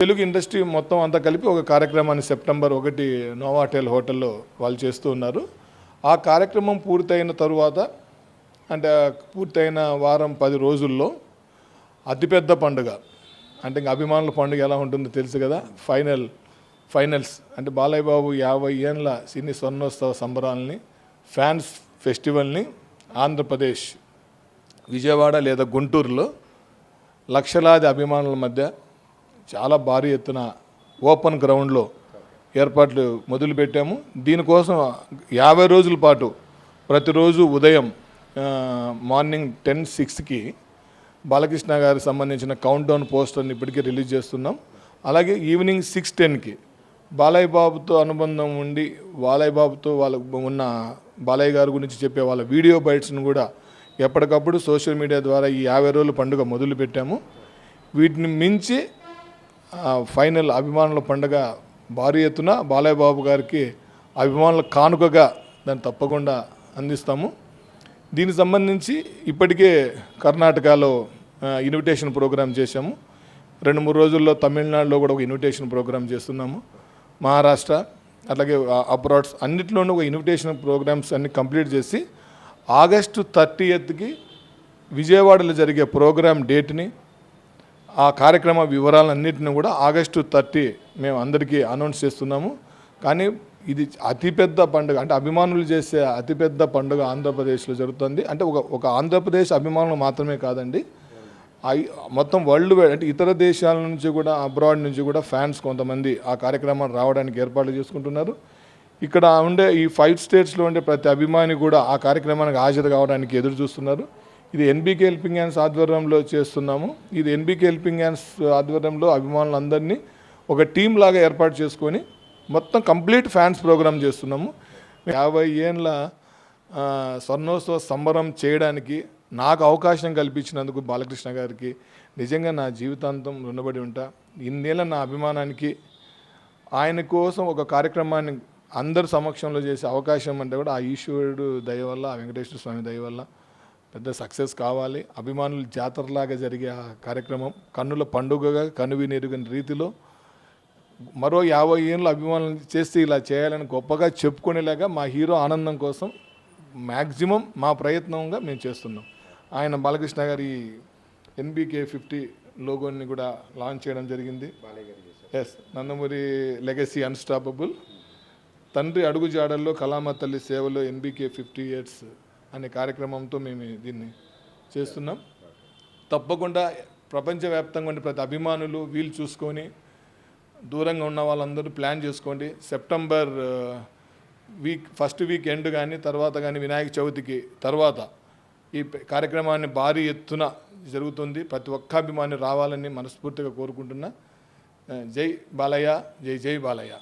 Telugu industry మొత్తం అంతా కలిపి ఒక కార్యక్రమాన్ని సెప్టెంబర్ ఒకటి నోవాటెల్ హోటల్లో వాళ్ళు చేస్తూ ఉన్నారు. ఆ కార్యక్రమం పూర్తయిన తరువాత అంటే పూర్తయిన వారం పది రోజుల్లో అతిపెద్ద పండుగ. అంటే ఇంకా అభిమానుల పండుగ ఎలా ఉంటుందో తెలుసు కదా. ఫైనల్ ఫైనల్స్ అంటే బాలయ్య బాబు యాభై ఏళ్ళ సినీ స్వర్ణోత్సవ సంబరాలని ఫ్యాన్స్ ఫెస్టివల్ని ఆంధ్రప్రదేశ్ విజయవాడ లేదా గుంటూరులో లక్షలాది అభిమానుల మధ్య చాలా భారీ ఎత్తున ఓపెన్ గ్రౌండ్లో ఏర్పాట్లు మొదలుపెట్టాము. దీనికోసం యాభై రోజుల పాటు ప్రతిరోజు ఉదయం మార్నింగ్ టెన్ సిక్స్కి బాలకృష్ణ గారికి సంబంధించిన కౌంట్ డౌన్ పోస్టర్ని ఇప్పటికే రిలీజ్ చేస్తున్నాం. అలాగే ఈవినింగ్ సిక్స్ టెన్కి బాలయ్య బాబుతో అనుబంధం ఉండి బాలయ్య బాబుతో వాళ్ళ ఉన్న బాలయ్య గారి గురించి చెప్పే వాళ్ళ వీడియో బైట్స్ను కూడా ఎప్పటికప్పుడు సోషల్ మీడియా ద్వారా ఈ యాభై రోజుల పండుగ మొదలుపెట్టాము. వీటిని మించి ఫైనల్ అభిమానుల పండుగ భారీ ఎత్తున బాలయ్యబాబు గారికి అభిమానుల కానుకగా దాన్ని తప్పకుండా అందిస్తాము. దీనికి సంబంధించి ఇప్పటికే కర్ణాటకలో ఇన్విటేషన్ ప్రోగ్రాం చేశాము. రెండు మూడు రోజుల్లో తమిళనాడులో కూడా ఒక ఇన్విటేషన్ ప్రోగ్రామ్ చేస్తున్నాము. మహారాష్ట్ర అట్లాగే అబ్రాడ్స్ అన్నిట్లోనూ ఒక ఇన్విటేషన్ ప్రోగ్రామ్స్ అన్ని కంప్లీట్ చేసి ఆగస్టు థర్టీ ఎత్కి విజయవాడలో జరిగే ప్రోగ్రామ్ డేట్ని ఆ కార్యక్రమ వివరాలన్నింటినీ కూడా ఆగస్టు థర్టీ మేము అందరికీ అనౌన్స్ చేస్తున్నాము. కానీ ఇది అతిపెద్ద పండుగ అంటే అభిమానులు చేసే అతిపెద్ద పండుగ ఆంధ్రప్రదేశ్లో జరుగుతుంది. అంటే ఒక ఒక ఆంధ్రప్రదేశ్ అభిమానులు మాత్రమే కాదండి. మొత్తం వరల్డ్ వైడ్ అంటే ఇతర దేశాల నుంచి కూడా అబ్రాడ్ నుంచి కూడా ఫ్యాన్స్ కొంతమంది ఆ కార్యక్రమాన్ని రావడానికి ఏర్పాట్లు చేసుకుంటున్నారు. ఇక్కడ ఉండే ఈ ఫైవ్ స్టేట్స్లో ఉండే ప్రతి అభిమాని కూడా ఆ కార్యక్రమానికి హాజరు కావడానికి ఎదురు చూస్తున్నారు ఇది ఎన్బీకే హెల్పింగ్ హ్యాండ్స్ ఆధ్వర్యంలో చేస్తున్నాము. ఇది ఎన్బీకే హెల్పింగ్ హ్యాండ్స్ ఆధ్వర్యంలో అభిమానులందరినీ ఒక టీం లాగా ఏర్పాటు చేసుకొని మొత్తం కంప్లీట్ ఫ్యాన్స్ ప్రోగ్రామ్ చేస్తున్నాము. యాభై ఏళ్ళ స్వర్ణోత్సవ సంబరం చేయడానికి నాకు అవకాశం కల్పించినందుకు బాలకృష్ణ గారికి నిజంగా నా జీవితాంతం రుణపడి ఉంటా. ఇన్నేళ్ళ నా అభిమానానికి ఆయన కోసం ఒక కార్యక్రమాన్ని అందరి సమక్షంలో చేసే అవకాశం అంటే కూడా ఆ ఈశ్వరుడు దయ వల్ల ఆ వెంకటేశ్వర స్వామి దయ వల్ల పెద్ద సక్సెస్ కావాలి. అభిమానులు జాతరలాగా జరిగే ఆ కార్యక్రమం కన్నుల పండుగగా కనువినెరుగని రీతిలో మరో యాభై ఏళ్ళు అభిమానులు చేస్తే ఇలా చేయాలని గొప్పగా చెప్పుకునేలాగా మా హీరో ఆనందం కోసం మ్యాక్సిమం మా ప్రయత్నంగా మేము చేస్తున్నాం. ఆయన బాలకృష్ణ గారి ఎన్బీకే ఫిఫ్టీ లోగోని కూడా లాంచ్ చేయడం జరిగింది. ఎస్ నందమూరి లెగసీ అన్స్టాపబుల్. తండ్రి అడుగుజాడల్లో కళామ తల్లి సేవలో ఎన్బికే ఫిఫ్టీ ఇయర్స్ అనే కార్యక్రమంతో మేము దీన్ని చేస్తున్నాం. తప్పకుండా ప్రపంచవ్యాప్తంగా ఉండే ప్రతి అభిమానులు వీలు చూసుకొని దూరంగా ఉన్న వాళ్ళందరూ ప్లాన్ చేసుకోండి. September week first weekend కానీ తర్వాత కానీ వినాయక చవితికి తర్వాత ఈ కార్యక్రమాన్ని భారీ ఎత్తున జరుగుతుంది. ప్రతి ఒక్క అభిమాని రావాలని మనస్ఫూర్తిగా కోరుకుంటున్నా. జై బాలయ్య జై జై బాలయ్య.